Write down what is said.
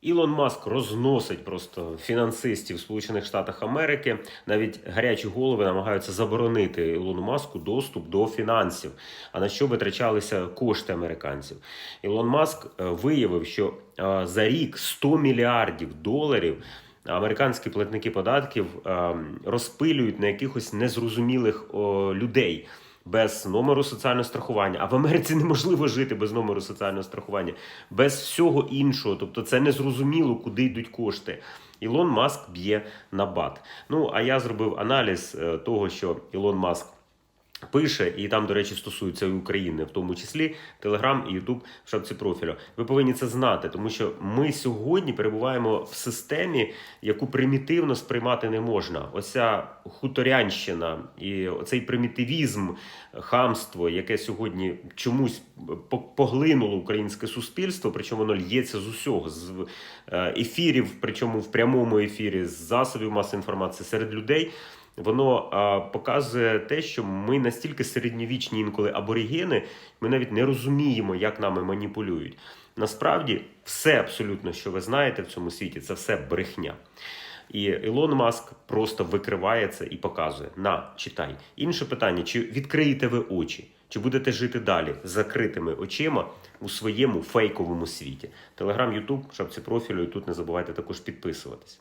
Ілон Маск розносить просто фінансистів Сполучених Штатах Америки. Навіть гарячі голови намагаються заборонити Ілону Маску доступ до фінансів. А на що витрачалися кошти американців? Ілон Маск е, виявив, що е, за рік 100 мільярдів доларів. Американські платники податків е, розпилюють на якихось незрозумілих людей без номеру соціального страхування. А в Америці неможливо жити без номеру соціального страхування, без всього іншого. Тобто це незрозуміло, куди йдуть кошти. Ілон Маск б'є на бат. Ну а я зробив аналіз е, того, що Ілон Маск. Пише, і там, до речі, стосується і України, в тому числі Телеграм і Ютуб в шапці профілю. Ви повинні це знати, тому що ми сьогодні перебуваємо в системі, яку примітивно сприймати не можна. Оця хуторянщина і оцей примітивізм, хамство, яке сьогодні чомусь по- поглинуло українське суспільство, причому воно л'ється з усього, з е, ефірів, причому в прямому ефірі, з засобів масової інформації серед людей. Воно а, показує те, що ми настільки середньовічні інколи аборигени, ми навіть не розуміємо, як нами маніпулюють. Насправді, все абсолютно, що ви знаєте в цьому світі, це все брехня. І Ілон Маск просто викриває це і показує: на, читай. Інше питання: чи відкриєте ви очі? Чи будете жити далі з закритими очима у своєму фейковому світі? Телеграм, Ютуб, шапці профілю, і тут не забувайте також підписуватись.